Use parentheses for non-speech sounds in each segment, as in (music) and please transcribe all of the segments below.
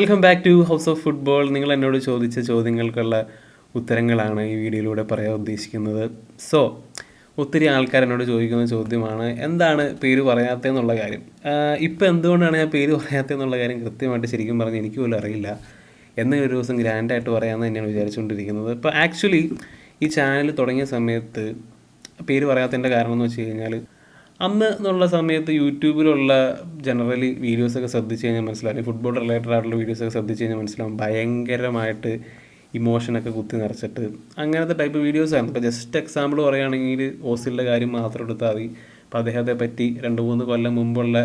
Welcome back to house of football നിങ്ങൾ എന്നോട് ചോദിച്ച ചോദ്യങ്ങൾക്കുള്ള ഉത്തരങ്ങളാണ് ഈ വീഡിയോയിലൂടെ പറയാൻ ഉദ്ദേശിക്കുന്നത്. സോ ഒത്തിരി ആൾക്കാർ എന്നോട് ചോദിക്കുന്ന ചോദ്യമാണ് എന്താണ് പേര് പറയാത്തതെന്നുള്ള കാര്യം? ഇപ്പം എന്തുകൊണ്ടാണ് ഞാൻ പേര് പറയാത്തതെന്നുള്ള കാര്യം കൃത്യമായിട്ട് ശരിക്കും പറഞ്ഞ് എനിക്ക് പോലും അറിയില്ല. എന്ന ഒരു ദിവസം ഗ്രാൻഡായിട്ട് പറയാമെന്ന് തന്നെയാണ് വിചാരിച്ചുകൊണ്ടിരിക്കുന്നത്. ഇപ്പോൾ ആക്ച്വലി ഈ ചാനൽ തുടങ്ങിയ സമയത്ത് പേര് പറയാത്തതിന്റെ കാരണം എന്ന് വെച്ച് കഴിഞ്ഞാൽ അന്ന് എന്നുള്ള സമയത്ത് യൂട്യൂബിലുള്ള ജനറലി വീഡിയോസൊക്കെ ശ്രദ്ധിച്ച് കഴിഞ്ഞാൽ മനസ്സിലാവും. ഫുട്ബോൾ റിലേറ്റഡ് ആയിട്ടുള്ള വീഡിയോസൊക്കെ ശ്രദ്ധിച്ച് കഴിഞ്ഞാൽ മനസ്സിലാവും. ഭയങ്കരമായിട്ട് ഇമോഷനൊക്കെ കുത്തി നിറച്ചിട്ട് അങ്ങനത്തെ ടൈപ്പ് വീഡിയോസ് ആയിരുന്നു ഇപ്പോൾ ജസ്റ്റ് എക്സാമ്പിൾ പറയുകയാണെങ്കിൽ ഓസിലിന്റെ കാര്യം മാത്രം എടുത്താൽ മതി. അപ്പോൾ അദ്ദേഹത്തെ പറ്റി രണ്ട് മൂന്ന് കൊല്ലം മുമ്പുള്ള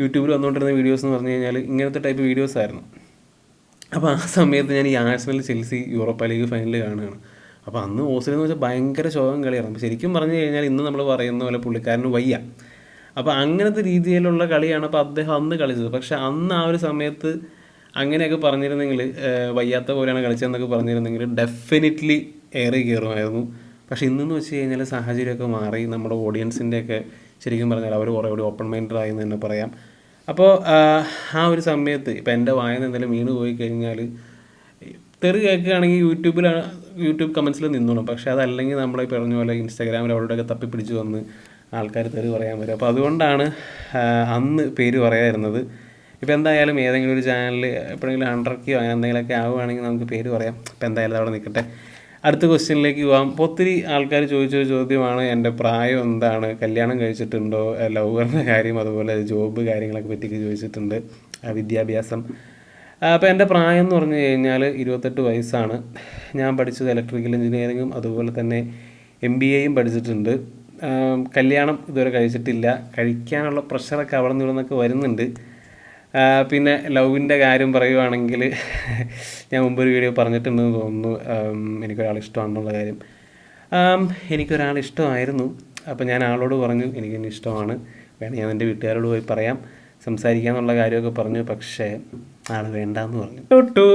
യൂട്യൂബിൽ വന്നുകൊണ്ടിരുന്ന വീഡിയോസ് എന്ന് പറഞ്ഞു കഴിഞ്ഞാൽ ഇങ്ങനത്തെ ടൈപ്പ് വീഡിയോസ് ആയിരുന്നു. അപ്പോൾ ആ സമയത്ത് ഞാൻ ഈ Arsenal Chelsea Europa League final കാണുകയാണ്. അപ്പോൾ അന്ന് ഓസ്ട്രേലിയ എന്ന് വെച്ചാൽ ഭയങ്കര ശോകം കളിയായിരുന്നു. അപ്പോൾ ശരിക്കും പറഞ്ഞു കഴിഞ്ഞാൽ ഇന്ന് നമ്മൾ പറയുന്ന പോലെ പുള്ളിക്കാരന് വയ്യ. അപ്പോൾ അങ്ങനത്തെ രീതിയിലുള്ള കളിയാണ് അപ്പോൾ അദ്ദേഹം അന്ന് കളിച്ചത്. പക്ഷേ അന്ന് ആ ഒരു സമയത്ത് അങ്ങനെയൊക്കെ പറഞ്ഞിരുന്നെങ്കിൽ വയ്യാത്ത പോലെയാണ് കളിച്ചതെന്നൊക്കെ പറഞ്ഞിരുന്നെങ്കിൽ ഡെഫിനറ്റ്ലി ഏറെ കയറുമായിരുന്നു പക്ഷേ ഇന്നെന്ന് വെച്ച് കഴിഞ്ഞാൽ സാഹചര്യമൊക്കെ മാറി. നമ്മുടെ ഓഡിയൻസിന്റെയൊക്കെ ശരിക്കും പറഞ്ഞാൽ അവർ കുറേ കൂടി ഓപ്പൺ മൈൻഡഡ് ആയി എന്ന് തന്നെ പറയാം. അപ്പോൾ ആ ഒരു സമയത്ത് ഇപ്പോൾ എന്റെ വായന എന്തെങ്കിലും വീണ് പോയി കഴിഞ്ഞാൽ തെറി കേൾക്കുകയാണെങ്കിൽ യൂട്യൂബിലാണ് യൂട്യൂബ് കമൻസിൽ നിന്നോളും. പക്ഷെ അതല്ലെങ്കിൽ നമ്മളെ പറഞ്ഞ പോലെ ഇൻസ്റ്റാഗ്രാമിൽ അവരോടൊക്കെ തപ്പിപ്പിടിച്ച് വന്ന് ആൾക്കാർ തെറി പറയാൻ വരും. അപ്പോൾ അതുകൊണ്ടാണ് അന്ന് പേര് പറയാതിരുന്നത്. ഇപ്പോൾ എന്തായാലും ഏതെങ്കിലും ഒരു ചാനലിൽ എപ്പോഴെങ്കിലും അണ്ടർക്കിയോ അങ്ങനെ എന്തെങ്കിലുമൊക്കെ ആവുകയാണെങ്കിൽ നമുക്ക് പേര് പറയാം. ഇപ്പോൾ എന്തായാലും അവിടെ നിൽക്കട്ടെ. അടുത്ത ക്വസ്റ്റ്യനിലേക്ക് പോകാം ഒത്തിരി ആൾക്കാർ ചോദിച്ച ചോദ്യമാണ് എന്റെ പ്രായം എന്താണ്? കല്യാണം കഴിച്ചിട്ടുണ്ടോ? ലവറിന്റെ കാര്യം അതുപോലെ ജോബ് കാര്യങ്ങളൊക്കെ പറ്റിയൊക്കെ ചോദിച്ചിട്ടുണ്ട്. വിദ്യാഭ്യാസം. അപ്പോൾ എന്റെ പ്രായം എന്ന് പറഞ്ഞു കഴിഞ്ഞാൽ ഇരുപത്തെട്ട് വയസ്സാണ്. ഞാൻ പഠിച്ചത് ഇലക്ട്രിക്കൽ എഞ്ചിനീയറിങ്ങും അതുപോലെ തന്നെ എം ബി എയും പഠിച്ചിട്ടുണ്ട്. കല്യാണം ഇതുവരെ കഴിച്ചിട്ടില്ല. കഴിക്കാനുള്ള പ്രഷറൊക്കെ അവിടെ നിന്ന് നിന്നൊക്കെ വരുന്നുണ്ട്. പിന്നെ ലവിന്റെ കാര്യം പറയുവാണെങ്കിൽ (laughs) ഞാൻ മുമ്പൊരു വീഡിയോ പറഞ്ഞിട്ടുണ്ടെന്ന് തോന്നുന്നു. എനിക്കൊരാൾ ഇഷ്ടമാണെന്നുള്ള കാര്യം. എനിക്കൊരാൾ ഇഷ്ടമായിരുന്നു. അപ്പോൾ ഞാൻ ആളോട് പറഞ്ഞു എനിക്കെന്നെ ഇഷ്ടമാണ്. ഞാൻ എന്റെ വീട്ടുകാരോട് പോയി പറയാം. സംസാരിക്കാന്നുള്ള കാര്യമൊക്കെ പറഞ്ഞു പക്ഷേ ആൾ വേണ്ടാന്ന് പറഞ്ഞു. ടു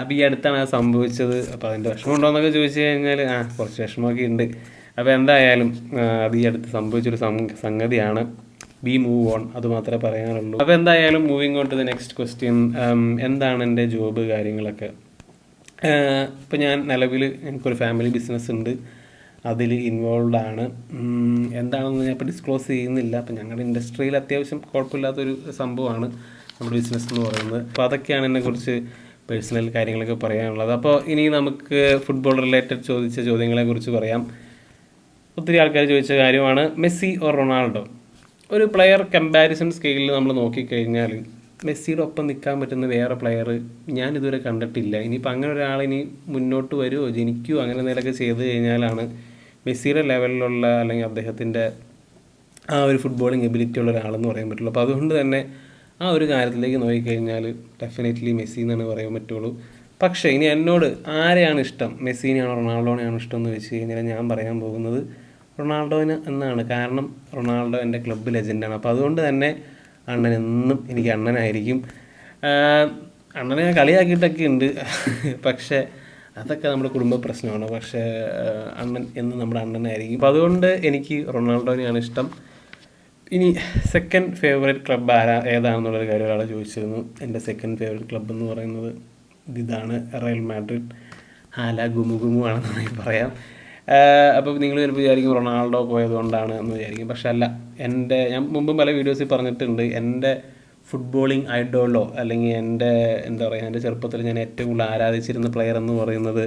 അപ്പോൾ ഈ അടുത്താണ് അത് സംഭവിച്ചത്. അപ്പോൾ അതിന്റെ വിഷമമുണ്ടോ എന്നൊക്കെ ചോദിച്ചു കഴിഞ്ഞാൽ ആ കുറച്ച് വിഷമമൊക്കെ ഉണ്ട് അപ്പോൾ എന്തായാലും അത് ഈ അടുത്ത് സംഭവിച്ചൊരു സംഗതിയാണ്. ബി മൂവ് ഓൺ അത് മാത്രമേ പറയാനുള്ളൂ. അപ്പോൾ എന്തായാലും moving on to the next question എന്താണ് എന്റെ ജോബ് കാര്യങ്ങളൊക്കെ? ഇപ്പോൾ ഞാൻ നിലവിൽ എനിക്കൊരു ഫാമിലി ബിസിനസ് ഉണ്ട് അതിൽ ഇൻവോൾവ് ആണ്. എന്താണെന്ന് ഞാൻ ഇപ്പോൾ ഡിസ്ക്ലോസ് ചെയ്യുന്നില്ല. അപ്പോൾ ഞങ്ങളുടെ ഇൻഡസ്ട്രിയിൽ അത്യാവശ്യം കുഴപ്പമില്ലാത്തൊരു സംഭവമാണ് നമ്മുടെ ബിസിനസ് എന്ന് പറയുന്നത്. അപ്പോൾ അതൊക്കെയാണ് എന്നെക്കുറിച്ച് പേഴ്സണൽ കാര്യങ്ങളൊക്കെ പറയാനുള്ളത്. അപ്പോൾ ഇനി നമുക്ക് ഫുട്ബോൾ റിലേറ്റഡ് ചോദിച്ച ചോദ്യങ്ങളെക്കുറിച്ച് പറയാം. ഒത്തിരി ആൾക്കാർ ചോദിച്ച കാര്യമാണ് മെസ്സി ഓർ റൊണാൾഡോ? ഒരു പ്ലെയർ കമ്പാരിസൺ സ്കെയിലിൽ നമ്മൾ നോക്കിക്കഴിഞ്ഞാൽ മെസ്സിയുടെ ഒപ്പം നിൽക്കാൻ പറ്റുന്ന വേറെ പ്ലെയർ ഞാൻ ഇതുവരെ കണ്ടിട്ടില്ല. ഇനിയിപ്പോൾ അങ്ങനെ ഒരാൾ ഇനി മുന്നോട്ട് വരുമോ ജനിക്കുമോ അങ്ങനെ എന്തെങ്കിലുമൊക്കെ ചെയ്ത് കഴിഞ്ഞാലാണ് മെസ്സിയുടെ ലെവലിലുള്ള അല്ലെങ്കിൽ അദ്ദേഹത്തിന്റെ ആ ഒരു ഫുട്ബോളിങ് എബിലിറ്റി ഉള്ള ഒരാളെന്ന് പറയാൻ പറ്റുള്ളൂ. അപ്പോൾ അതുകൊണ്ട് തന്നെ ആ ഒരു കാര്യത്തിലേക്ക് നോക്കിക്കഴിഞ്ഞാൽ ഡെഫിനറ്റ്ലി മെസ്സി എന്നാണ് പറയാൻ പറ്റുള്ളൂ. പക്ഷേ ഇനി എന്നോട് ആരെയാണ് ഇഷ്ടം? മെസ്സിനെയാണോ റൊണാൾഡോനെയാണോ ഇഷ്ടം എന്ന് വെച്ച് കഴിഞ്ഞാൽ ഞാൻ പറയാൻ പോകുന്നത് റൊണാൾഡോന് എന്നാണ്. കാരണം റൊണാൾഡോ എന്റെ ക്ലബ്ബ് ലെജൻഡാണ് അപ്പോൾ അതുകൊണ്ട് തന്നെ അണ്ണൻ എന്നും എനിക്ക് അണ്ണനായിരിക്കും. അണ്ണനെ ഞാൻ കളിയാക്കിയിട്ടൊക്കെ ഉണ്ട്. പക്ഷേ അതൊക്കെ നമ്മുടെ കുടുംബ പ്രശ്നമാണ്. പക്ഷേ അണ്ണൻ എന്ന് നമ്മുടെ അണ്ണനായിരിക്കും. അപ്പോൾ അതുകൊണ്ട് എനിക്ക് റൊണാൾഡോനെയാണ് ഇഷ്ടം. ഇനി സെക്കൻഡ് ഫേവറേറ്റ് ക്ലബ്ബ് ആരാ ഏതാണെന്നുള്ളൊരു കാര്യം ഒരാൾ ചോദിച്ചിരുന്നു. എന്റെ സെക്കൻഡ് ഫേവറേറ്റ് ക്ലബ്ബ് എന്ന് പറയുന്നത് ഇതാണ് റയൽ മാഡ്രിഡ് ഹാല ഗുമുഗുമു ആണെന്ന് വേണമെങ്കിൽ പറയാം. അപ്പോൾ നിങ്ങൾ ചിലപ്പോൾ വിചാരിക്കും റൊണാൾഡോ പോയതുകൊണ്ടാണ് എന്ന് വിചാരിക്കും. പക്ഷെ അല്ല എന്റെ ഞാൻ മുമ്പ് പല വീഡിയോസിൽ പറഞ്ഞിട്ടുണ്ട്. എന്റെ ഫുട്ബോളിങ് ഐഡോളോ അല്ലെങ്കിൽ എന്റെ എന്താ പറയുക എന്റെ ചെറുപ്പത്തിൽ ഞാൻ ഏറ്റവും കൂടുതൽ ആരാധിച്ചിരുന്ന പ്ലെയർ എന്ന് പറയുന്നത്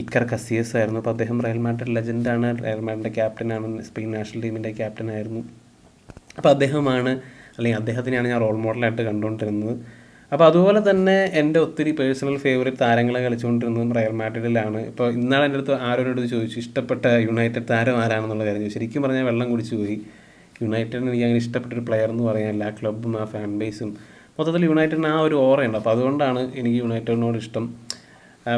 ഇക്കർ കസിയസ് ആയിരുന്നു. അപ്പോൾ അദ്ദേഹം റയൽ മാഡ്രിഡ് ലെജൻഡാണ് റയൽ മാഡ്രിഡിന്റെ ക്യാപ്റ്റനാണ് സ്പെയിൻ നാഷണൽ ടീമിന്റെ ക്യാപ്റ്റനായിരുന്നു അപ്പോൾ അദ്ദേഹമാണ് അല്ലെങ്കിൽ അദ്ദേഹത്തിനെയാണ് ഞാൻ റോൾ മോഡലായിട്ട് കണ്ടുകൊണ്ടിരുന്നത്. അപ്പോൾ അതുപോലെ തന്നെ എന്റെ ഒത്തിരി പേഴ്സണൽ ഫേവറേറ്റ് താരങ്ങളെ കളിച്ചുകൊണ്ടിരുന്നതും റയൽ മാഡ്രിഡിലാണ്. ഇപ്പോൾ ഇന്നാളെ എന്റെ അടുത്ത് ആരോട് ചോദിച്ചു ഇഷ്ടപ്പെട്ട യുണൈറ്റഡ് താരം ആരാണെന്നുള്ള കാര്യം ശരിക്കും പറഞ്ഞാൽ വെള്ളം കുടിച്ചു പോയി യുണൈറ്റഡിന് എനിക്ക് അങ്ങനെ ഇഷ്ടപ്പെട്ടൊരു പ്ലെയർ എന്ന് പറയാനില്ല ആ ക്ലബ്ബും ആ ഫാൻ ബേസും മൊത്തത്തിൽ യുണൈറ്റഡിന് ആ ഒരു ഓറയുണ്ട് അപ്പോൾ അതുകൊണ്ടാണ് എനിക്ക് യുണൈറ്റഡിനോട് ഇഷ്ടം.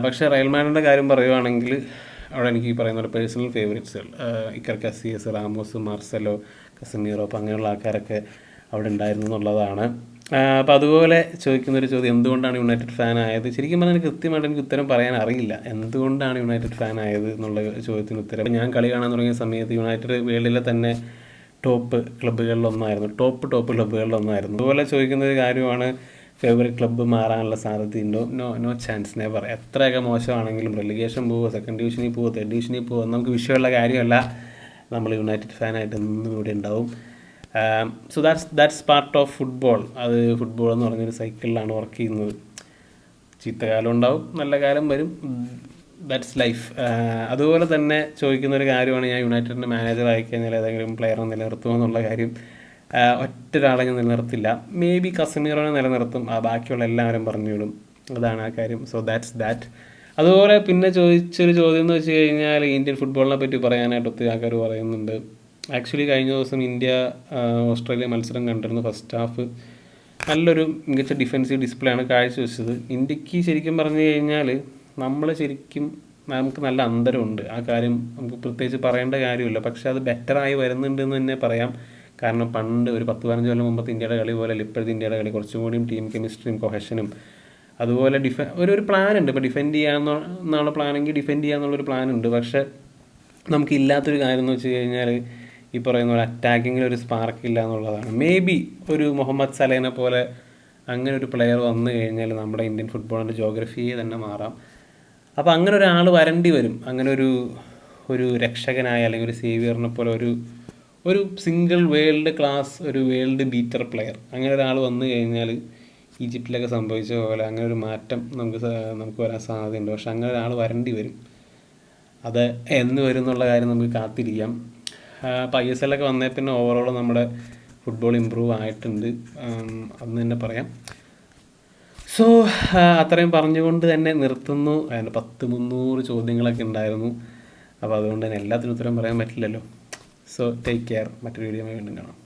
പക്ഷേ റയൽമാനിന്റെ കാര്യം പറയുവാണെങ്കിൽ അവിടെ എനിക്ക് പറയുന്ന ഒരു personal ഫേവറേറ്റ്സുകൾ Iker Casillas Ramos Marcelo Casemiro അപ്പോൾ അങ്ങനെയുള്ള ആൾക്കാരൊക്കെ അവിടെ ഉണ്ടായിരുന്നു എന്നുള്ളതാണ്. അപ്പോൾ അതുപോലെ ചോദിക്കുന്നൊരു ചോദ്യം എന്തുകൊണ്ടാണ് യുണൈറ്റഡ് ഫാൻ ആയത്? ശരിക്കും പറഞ്ഞാൽ കൃത്യമായിട്ട് എനിക്ക് ഉത്തരം പറയാൻ അറിയില്ല. എന്തുകൊണ്ടാണ് യുണൈറ്റഡ് ഫാൻ ആയത് എന്നുള്ള ചോദ്യത്തിന് ഉത്തരം. ഞാൻ കളി കാണാൻ തുടങ്ങിയ സമയത്ത് യുണൈറ്റഡ് വേൾഡിലെ തന്നെ ടോപ്പ് ക്ലബ്ബുകളിലൊന്നായിരുന്നു. ടോപ്പ് ടോപ്പ് ക്ലബ്ബുകളിലൊന്നായിരുന്നു. അതുപോലെ ചോദിക്കുന്ന ഒരു കാര്യമാണ് ഫേവറേറ്റ് ക്ലബ്ബ് മാറാനുള്ള സാധ്യതയുണ്ടോ? No no chance never. എത്രയൊക്കെ മോശമാണെങ്കിലും റെലിഗേഷൻ പോവോ സെക്കൻഡ് ഡിവിഷനിൽ പോവോ തേർഡ് ഡിവിഷനിൽ പോവോ നമുക്ക് വിഷയമുള്ള കാര്യമല്ല. നമ്മൾ യുണൈറ്റഡ് ഫാനായിട്ട് എന്നും ഇവിടെ ഉണ്ടാവും. So that's that's part of football അത് ഫുട്ബോൾ എന്ന് പറഞ്ഞൊരു സൈക്കിളിലാണ് വർക്ക് ചെയ്യുന്നത്. ചീത്തകാലം ഉണ്ടാവും നല്ല കാലം വരും. ദാറ്റ്സ് ലൈഫ് അതുപോലെ തന്നെ ചോദിക്കുന്ന ഒരു കാര്യമാണ് ഞാൻ യുണൈറ്റഡിന്റെ മാനേജർ ആയി കഴിഞ്ഞാൽ ഏതെങ്കിലും പ്ലെയറെ നിലനിർത്തുമോ എന്നുള്ള കാര്യം. ഒറ്റ ഒരാളെ ഞാൻ നിലനിർത്തില്ല. മേ ബി കസമീറോനെ നിലനിർത്തും. ആ ബാക്കിയുള്ള എല്ലാവരും പറഞ്ഞു വിടും. അതാണ് ആ കാര്യം. സോ ദാറ്റ്സ് ദാറ്റ് അതുപോലെ പിന്നെ ചോദിച്ചൊരു ചോദ്യം എന്ന് വെച്ച് കഴിഞ്ഞാൽ ഇന്ത്യൻ ഫുട്ബോളിനെ പറ്റി പറയാനായിട്ട് ഒത്തിരി ആൾക്കാർ പറയുന്നുണ്ട്. ആക്ച്വലി കഴിഞ്ഞ ദിവസം ഇന്ത്യ ഓസ്ട്രേലിയ മത്സരം കണ്ടിരുന്നു ഫസ്റ്റ് ഹാഫ് നല്ലൊരു മികച്ച ഡിഫൻസീവ് ഡിസ്പ്ലേ ആണ് കാഴ്ചവെച്ചത്. ഇന്ത്യയ്ക്ക് ശരിക്കും പറഞ്ഞു കഴിഞ്ഞാൽ നമ്മൾ ശരിക്കും നമുക്ക് നല്ല അന്തരമുണ്ട്. ആ കാര്യം നമുക്ക് പ്രത്യേകിച്ച് പറയേണ്ട കാര്യമില്ല. പക്ഷെ അത് ബെറ്ററായി വരുന്നുണ്ട് എന്ന് തന്നെ പറയാം. കാരണം പണ്ട് ഒരു പത്ത് പതിനഞ്ച് കൊല്ലം മുമ്പത്തെ ഇന്ത്യയുടെ കളി പോലെ ഇപ്പോഴത്തെ ഇന്ത്യയുടെ കളി കുറച്ചും കൂടിയും ടീം കെമിസ്ട്രിയും കൊഹഷനും അതുപോലെ ഡിഫ ഒരു ഒരു പ്ലാൻ ഉണ്ട്. ഇപ്പോൾ ഡിഫെൻഡ് ചെയ്യാമെന്നുള്ള പ്ലാനെങ്കിൽ ഡിഫെൻഡ് ചെയ്യാമെന്നുള്ളൊരു പ്ലാൻ ഉണ്ട്. പക്ഷേ നമുക്കില്ലാത്തൊരു കാര്യം എന്ന് വെച്ച് കഴിഞ്ഞാൽ ഈ പറയുന്ന പോലെ അറ്റാക്കിങ്ങിൽ ഒരു സ്പാർക്ക് ഇല്ല എന്നുള്ളതാണ്. മേ ബി ഒരു മുഹമ്മദ് സലേനെ പോലെ അങ്ങനെ ഒരു പ്ലെയർ വന്നു കഴിഞ്ഞാൽ നമ്മുടെ ഇന്ത്യൻ ഫുട്ബോളിന്റെ ജോഗ്രഫിയെ തന്നെ മാറാം. അപ്പോൾ അങ്ങനെ ഒരാൾ വരേണ്ടി വരും. അങ്ങനെ ഒരു ഒരു രക്ഷകനായ അല്ലെങ്കിൽ ഒരു സേവിയറിനെ പോലെ ഒരു ഒരു സിംഗിൾ വേൾഡ് ക്ലാസ് ഒരു വേൾഡ് ബീറ്റർ പ്ലെയർ അങ്ങനെ ഒരാൾ വന്നു കഴിഞ്ഞാൽ ഈജിപ്തിലൊക്കെ സംഭവിച്ച പോലെ അങ്ങനെ ഒരു മാറ്റം നമുക്ക് നമുക്ക് വരാൻ സാധ്യതയുണ്ട്. പക്ഷെ അങ്ങനെ ഒരാൾ വരേണ്ടി വരും. അത് എന്ന് വരും എന്നുള്ള കാര്യം നമുക്ക് കാത്തിരിക്കാം. അപ്പോൾ ഐ എസ് എല്ലൊക്കെ വന്നേ പിന്നെ ഓവറോൾ നമ്മുടെ ഫുട്ബോൾ ഇമ്പ്രൂവ് ആയിട്ടുണ്ട്. അന്ന് തന്നെ പറയാം. സോ അത്രയും പറഞ്ഞുകൊണ്ട് തന്നെ നിർത്തുന്നു. അതിന് പത്ത് മുന്നൂറ് ചോദ്യങ്ങളൊക്കെ ഉണ്ടായിരുന്നു. അപ്പോൾ അതുകൊണ്ട് തന്നെ എല്ലാത്തിനും ഉത്തരം പറയാൻ പറ്റില്ലല്ലോ. സോ ടേക്ക് കെയർ മറ്റൊരു വീഡിയോ വീണ്ടും കാണാം.